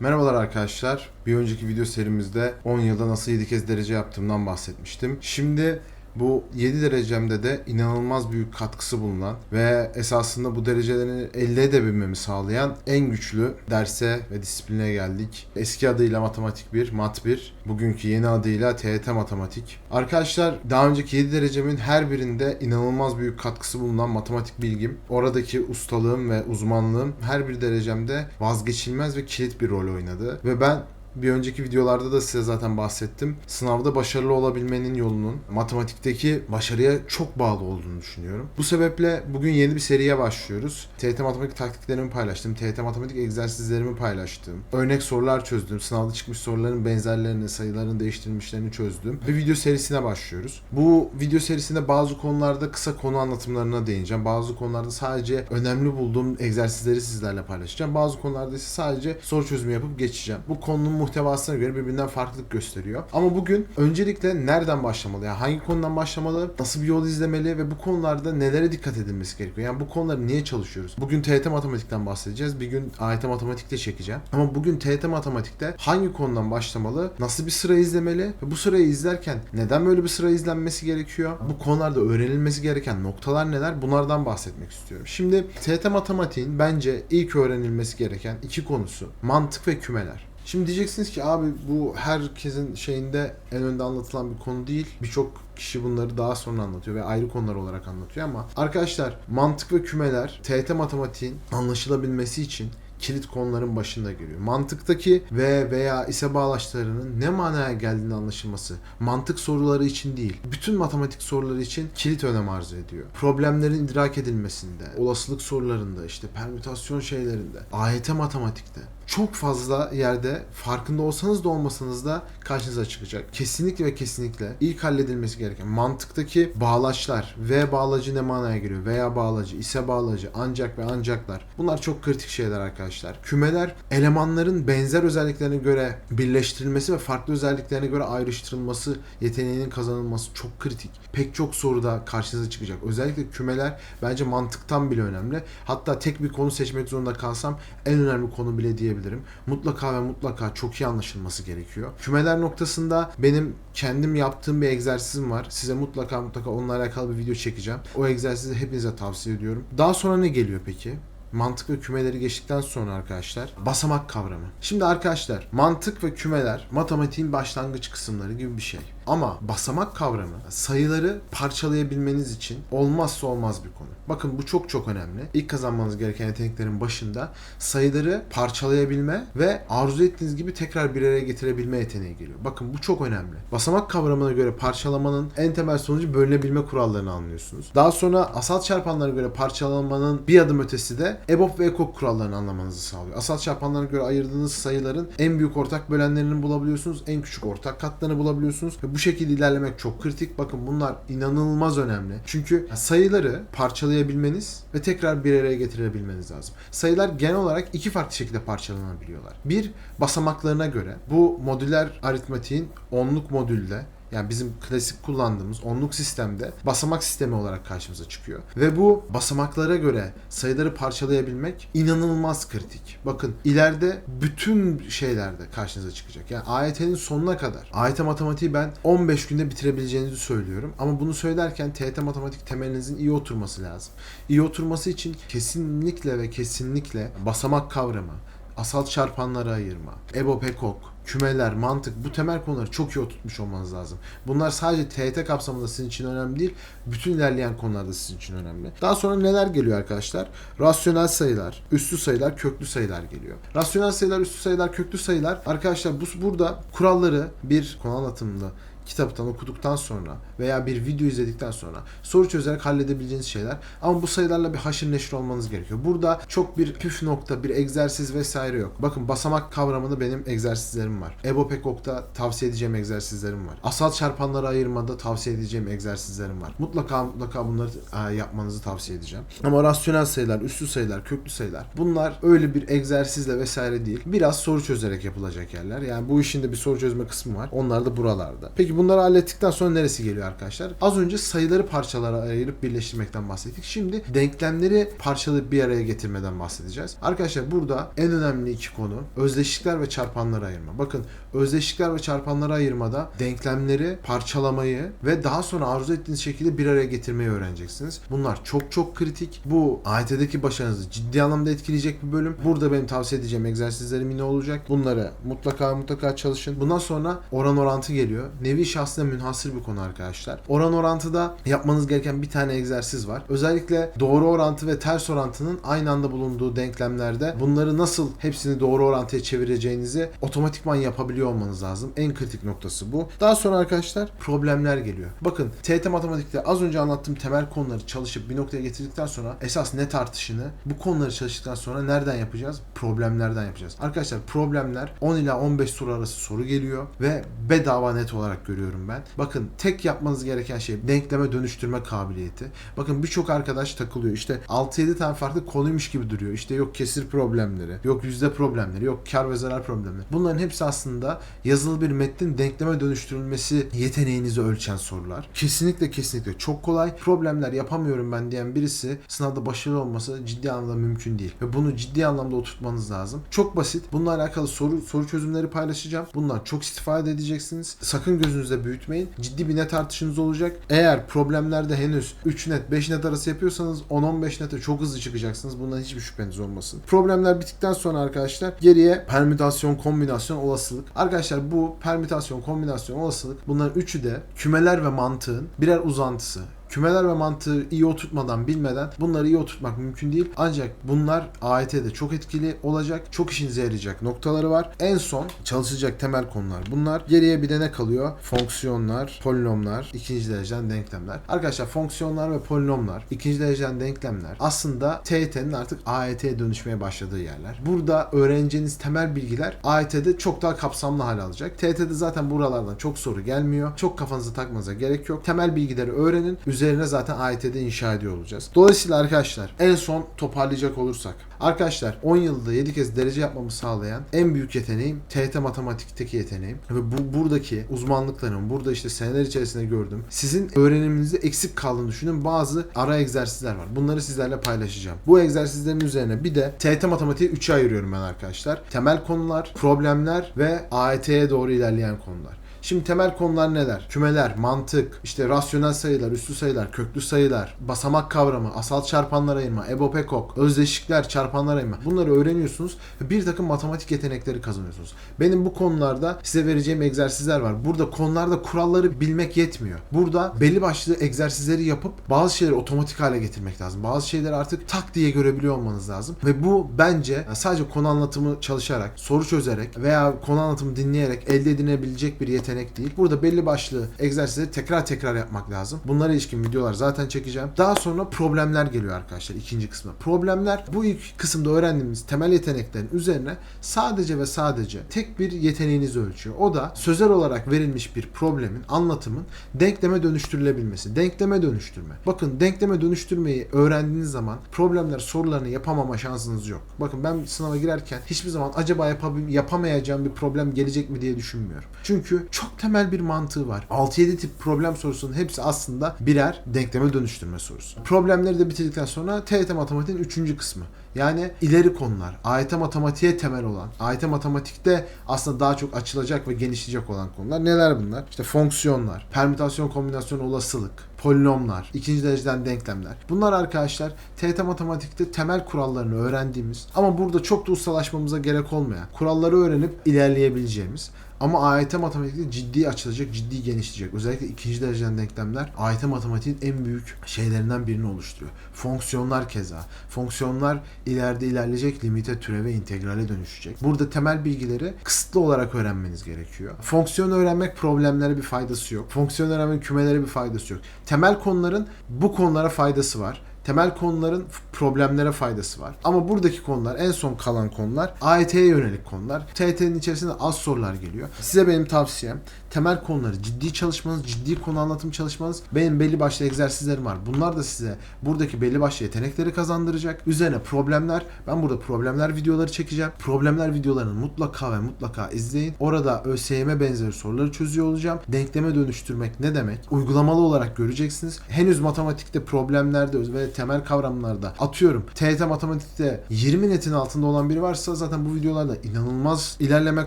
Merhabalar arkadaşlar. Bir önceki video serimizde 10 yılda nasıl 7 kez derece yaptığımdan bahsetmiştim. Şimdi bu 7 derecemde de inanılmaz büyük katkısı bulunan ve esasında bu derecelerini elde edebilmemi sağlayan en güçlü derse ve disipline geldik. Eski adıyla matematik 1, mat 1. Bugünkü yeni adıyla TYT matematik. Arkadaşlar daha önceki 7 derecemin her birinde inanılmaz büyük katkısı bulunan matematik bilgim, oradaki ustalığım ve uzmanlığım her bir derecemde vazgeçilmez ve kilit bir rol oynadı. Ve ben bir önceki videolarda da size zaten bahsettim. Sınavda başarılı olabilmenin yolunun matematikteki başarıya çok bağlı olduğunu düşünüyorum. Bu sebeple bugün yeni bir seriye başlıyoruz. TYT matematik taktiklerimi paylaştım. TYT matematik egzersizlerimi paylaştım. Örnek sorular çözdüm. Sınavda çıkmış soruların benzerlerini, sayıların değiştirilmişlerini çözdüm. Ve video serisine başlıyoruz. Bu video serisinde bazı konularda kısa konu anlatımlarına değineceğim. Bazı konularda sadece önemli bulduğum egzersizleri sizlerle paylaşacağım. Bazı konularda ise sadece soru çözümü yapıp geçeceğim. Bu konunun muhtevasına göre birbirinden farklılık gösteriyor. Ama bugün öncelikle nereden başlamalı? Yani hangi konudan başlamalı? Nasıl bir yol izlemeli? Ve bu konularda nelere dikkat edilmesi gerekiyor? Yani bu konuları niye çalışıyoruz? Bugün TYT matematikten bahsedeceğiz. Bir gün AYT matematikte çekeceğim. Ama bugün TYT matematikte hangi konudan başlamalı? Nasıl bir sıra izlemeli? Ve bu sırayı izlerken neden böyle bir sıra izlenmesi gerekiyor? Bu konularda öğrenilmesi gereken noktalar neler? Bunlardan bahsetmek istiyorum. Şimdi TYT matematiğin bence ilk öğrenilmesi gereken iki konusu mantık ve kümeler. Şimdi diyeceksiniz ki abi bu herkesin şeyinde en önde anlatılan bir konu değil. Birçok kişi bunları daha sonra anlatıyor ve ayrı konular olarak anlatıyor ama arkadaşlar mantık ve kümeler TYT matematiğin anlaşılabilmesi için kilit konuların başında geliyor. Mantıktaki ve veya ise bağlaçlarının ne manaya geldiğini anlaşılması mantık soruları için değil, bütün matematik soruları için kilit önem arz ediyor. Problemlerin idrak edilmesinde, olasılık sorularında, işte permütasyon şeylerinde, AYT matematikte çok fazla yerde farkında olsanız da olmasanız da karşınıza çıkacak. Kesinlikle ve kesinlikle ilk halledilmesi gereken mantıktaki bağlaçlar ve bağlacı ne manaya geliyor veya bağlacı, ise bağlacı, ancak ve ancaklar. Bunlar çok kritik şeyler arkadaşlar. Kümeler elemanların benzer özelliklerine göre birleştirilmesi ve farklı özelliklerine göre ayrıştırılması yeteneğinin kazanılması çok kritik. Pek çok soruda karşınıza çıkacak. Özellikle kümeler bence mantıktan bile önemli. Hatta tek bir konu seçmek zorunda kalsam en önemli konu bile diyebilirim. Mutlaka ve mutlaka çok iyi anlaşılması gerekiyor. Kümeler noktasında benim kendim yaptığım bir egzersizim var. Size mutlaka mutlaka onunla alakalı bir video çekeceğim. O egzersizi hepinize tavsiye ediyorum. Daha sonra ne geliyor peki? mantık ve kümeleri geçtikten sonra arkadaşlar basamak kavramı. Şimdi arkadaşlar mantık ve kümeler matematiğin başlangıç kısımları gibi bir şey. Ama basamak kavramı sayıları parçalayabilmeniz için olmazsa olmaz bir konu. Bakın bu çok çok önemli. İlk kazanmanız gereken yeteneklerin başında sayıları parçalayabilme ve arzu ettiğiniz gibi tekrar bir araya getirebilme yeteneği geliyor. Bakın bu çok önemli. Basamak kavramına göre parçalamanın en temel sonucu bölünebilme kurallarını anlıyorsunuz. Daha sonra asal çarpanlara göre parçalamanın bir adım ötesi de EBOB ve EKOK kurallarını anlamanızı sağlıyor. Asal çarpanlara göre ayırdığınız sayıların en büyük ortak bölenlerini bulabiliyorsunuz. En küçük ortak katlarını bulabiliyorsunuz. Ve bu şekilde ilerlemek çok kritik. Bakın bunlar inanılmaz önemli. Çünkü sayıları parçalayabilmeniz ve tekrar bir araya getirebilmeniz lazım. Sayılar genel olarak iki farklı şekilde parçalanabiliyorlar. Bir basamaklarına göre bu modüler aritmatiğin onluk modülde yani bizim klasik kullandığımız onluk sistemde basamak sistemi olarak karşımıza çıkıyor. Ve bu basamaklara göre sayıları parçalayabilmek inanılmaz kritik. Bakın ileride bütün şeylerde karşınıza çıkacak. Yani AYT'nin sonuna kadar. AYT matematiği ben 15 günde bitirebileceğinizi söylüyorum. Ama bunu söylerken TYT matematik temelinizin iyi oturması lazım. İyi oturması için kesinlikle ve kesinlikle basamak kavramı, asal çarpanları ayırma, EBOB, EKOK, kümeler, mantık bu temel konuları çok iyi oturtmuş olmanız lazım. Bunlar sadece TYT kapsamında sizin için önemli değil, bütün ilerleyen konularda sizin için önemli. Daha sonra neler geliyor arkadaşlar? Rasyonel sayılar, üstü sayılar, köklü sayılar geliyor. Rasyonel sayılar, üstü sayılar, köklü sayılar arkadaşlar bu burada kuralları bir konu anlatımında kitaptan okuduktan sonra veya bir video izledikten sonra soru çözerek halledebileceğiniz şeyler. Ama bu sayılarla bir haşır neşir olmanız gerekiyor. Burada çok bir püf nokta, bir egzersiz vesaire yok. Bakın basamak kavramında benim egzersizlerim var. Ebo Pekok'ta tavsiye edeceğim egzersizlerim var. Asal çarpanları ayırmada tavsiye edeceğim egzersizlerim var. Mutlaka mutlaka bunları e, yapmanızı tavsiye edeceğim. Ama rasyonel sayılar, üstü sayılar, köklü sayılar bunlar öyle bir egzersizle vesaire değil. Biraz soru çözerek yapılacak yerler. Yani bu işin de bir soru çözme kısmı var. Onlar da buralarda. Peki Peki bunları hallettikten sonra neresi geliyor arkadaşlar? Az önce sayıları parçalara ayırıp birleştirmekten bahsettik. Şimdi denklemleri parçalayıp bir araya getirmeden bahsedeceğiz. Arkadaşlar burada en önemli iki konu özdeşlikler ve çarpanları ayırma. Bakın özdeşlikler ve çarpanları ayırmada denklemleri parçalamayı ve daha sonra arzu ettiğiniz şekilde bir araya getirmeyi öğreneceksiniz. Bunlar çok çok kritik. Bu AYT'deki başarınızı ciddi anlamda etkileyecek bir bölüm. Burada benim tavsiye edeceğim egzersizlerim yine olacak. Bunları mutlaka mutlaka çalışın. Bundan sonra oran orantı geliyor. Nevi şahsına münhasır bir konu arkadaşlar. Oran orantıda yapmanız gereken bir tane egzersiz var. Özellikle doğru orantı ve ters orantının aynı anda bulunduğu denklemlerde bunları nasıl hepsini doğru orantıya çevireceğinizi otomatikman yapabiliyor olmanız lazım. En kritik noktası bu. Daha sonra arkadaşlar problemler geliyor. Bakın TET matematikte az önce anlattığım temel konuları çalışıp bir noktaya getirdikten sonra esas net artışını bu konuları çalıştıktan sonra nereden yapacağız? Problemlerden yapacağız. Arkadaşlar problemler 10 ila 15 soru arası soru geliyor ve bedava net olarak görüyorum ben. Bakın tek yapmanız gereken şey denkleme dönüştürme kabiliyeti. Bakın birçok arkadaş takılıyor. İşte 6-7 tane farklı konuymuş gibi duruyor. İşte yok kesir problemleri, yok yüzde problemleri, yok kar ve zarar problemleri. Bunların hepsi aslında yazılı bir metnin denkleme dönüştürülmesi yeteneğinizi ölçen sorular. Kesinlikle kesinlikle çok kolay. Problemler yapamıyorum ben diyen birisi sınavda başarılı olması ciddi anlamda mümkün değil. Ve bunu ciddi anlamda oturtmanız lazım. Çok basit. Bununla alakalı soru soru çözümleri paylaşacağım. Bundan çok istifade edeceksiniz. Sakın gözünüzde büyütmeyin. Ciddi bir net artışınız olacak. Eğer problemlerde henüz 3 net 5 net arası yapıyorsanız 10-15 nete çok hızlı çıkacaksınız. Bundan hiçbir şüpheniz olmasın. Problemler bittikten sonra arkadaşlar geriye permütasyon, kombinasyon, olasılık. Arkadaşlar bu permütasyon, kombinasyon, olasılık bunların üçü de kümeler ve mantığın birer uzantısı kümeler ve mantığı iyi oturtmadan bilmeden bunları iyi oturtmak mümkün değil. Ancak bunlar AYT'de çok etkili olacak. Çok işinize yarayacak noktaları var. En son çalışacak temel konular bunlar. Geriye bir de ne kalıyor? Fonksiyonlar, polinomlar, ikinci dereceden denklemler. Arkadaşlar fonksiyonlar ve polinomlar, ikinci dereceden denklemler aslında TYT'nin artık AYT'ye dönüşmeye başladığı yerler. Burada öğreneceğiniz temel bilgiler AYT'de çok daha kapsamlı hale alacak. TYT'de zaten buralardan çok soru gelmiyor. Çok kafanızı takmanıza gerek yok. Temel bilgileri öğrenin. Üzerine zaten AYT'de inşa ediyor olacağız. Dolayısıyla arkadaşlar en son toparlayacak olursak. Arkadaşlar 10 yılda 7 kez derece yapmamı sağlayan en büyük yeteneğim TYT matematikteki yeteneğim. Ve bu buradaki uzmanlıklarım, burada işte seneler içerisinde gördüm. Sizin öğreniminizde eksik kaldığını düşünün bazı ara egzersizler var. Bunları sizlerle paylaşacağım. Bu egzersizlerin üzerine bir de TYT matematiği 3'e ayırıyorum ben arkadaşlar. Temel konular, problemler ve AYT'ye doğru ilerleyen konular. Şimdi temel konular neler? Kümeler, mantık, işte rasyonel sayılar, üslü sayılar, köklü sayılar, basamak kavramı, asal çarpanlar ayırma, EBO PEKOK, özdeşikler, çarpanlar ayırma. Bunları öğreniyorsunuz ve bir takım matematik yetenekleri kazanıyorsunuz. Benim bu konularda size vereceğim egzersizler var. Burada konularda kuralları bilmek yetmiyor. Burada belli başlı egzersizleri yapıp bazı şeyleri otomatik hale getirmek lazım. Bazı şeyleri artık tak diye görebiliyor olmanız lazım. Ve bu bence sadece konu anlatımı çalışarak, soru çözerek veya konu anlatımı dinleyerek elde edinebilecek bir yetenek yetenek değil. Burada belli başlı egzersizleri tekrar tekrar yapmak lazım. Bunlara ilişkin videolar zaten çekeceğim. Daha sonra problemler geliyor arkadaşlar ikinci kısmı. Problemler bu ilk kısımda öğrendiğimiz temel yeteneklerin üzerine sadece ve sadece tek bir yeteneğinizi ölçüyor. O da sözel olarak verilmiş bir problemin, anlatımın denkleme dönüştürülebilmesi. Denkleme dönüştürme. Bakın denkleme dönüştürmeyi öğrendiğiniz zaman problemler sorularını yapamama şansınız yok. Bakın ben sınava girerken hiçbir zaman acaba yapamayacağım bir problem gelecek mi diye düşünmüyorum. Çünkü çok temel bir mantığı var. 6-7 tip problem sorusunun hepsi aslında birer denkleme dönüştürme sorusu. Problemleri de bitirdikten sonra TYT matematiğin 3. kısmı. Yani ileri konular. AYT matematiğe temel olan, AYT matematikte aslında daha çok açılacak ve genişleyecek olan konular. Neler bunlar? İşte fonksiyonlar, permütasyon, kombinasyon, olasılık, polinomlar, ikinci dereceden denklemler. Bunlar arkadaşlar TYT matematikte temel kurallarını öğrendiğimiz ama burada çok da ustalaşmamıza gerek olmayan, kuralları öğrenip ilerleyebileceğimiz ama AYT matematikte ciddi açılacak, ciddi genişleyecek. Özellikle ikinci dereceden denklemler AYT matematiğin en büyük şeylerinden birini oluşturuyor. Fonksiyonlar keza. Fonksiyonlar ileride ilerleyecek, limite, türeve, integrale dönüşecek. Burada temel bilgileri kısıtlı olarak öğrenmeniz gerekiyor. Fonksiyon öğrenmek problemlere bir faydası yok. Fonksiyon öğrenmek kümelere bir faydası yok. Temel konuların bu konulara faydası var temel konuların problemlere faydası var. Ama buradaki konular en son kalan konular AYT'ye yönelik konular. TYT'nin içerisinde az sorular geliyor. Size benim tavsiyem temel konuları ciddi çalışmanız, ciddi konu anlatım çalışmanız. Benim belli başlı egzersizlerim var. Bunlar da size buradaki belli başlı yetenekleri kazandıracak. Üzerine problemler. Ben burada problemler videoları çekeceğim. Problemler videolarını mutlaka ve mutlaka izleyin. Orada ÖSYM benzeri soruları çözüyor olacağım. Denkleme dönüştürmek ne demek? Uygulamalı olarak göreceksiniz. Henüz matematikte problemlerde ve temel kavramlarda atıyorum. TYT matematikte 20 netin altında olan biri varsa zaten bu videolarda inanılmaz ilerleme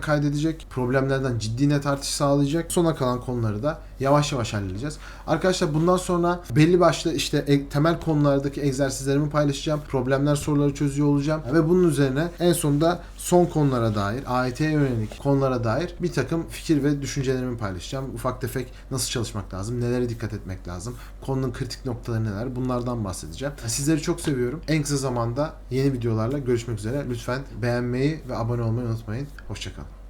kaydedecek. Problemlerden ciddi net artış sağlayacak. Sona kalan konuları da yavaş yavaş halledeceğiz. Arkadaşlar bundan sonra belli başlı işte e- temel konulardaki egzersizlerimi paylaşacağım. Problemler soruları çözüyor olacağım. Ve bunun üzerine en sonunda son konulara dair, AYT'ye yönelik konulara dair bir takım fikir ve düşüncelerimi paylaşacağım. Ufak tefek nasıl çalışmak lazım, nelere dikkat etmek lazım, konunun kritik noktaları neler bunlardan bahsedeceğim. Sizleri çok seviyorum. En kısa zamanda yeni videolarla görüşmek üzere. Lütfen beğenmeyi ve abone olmayı unutmayın. Hoşçakalın.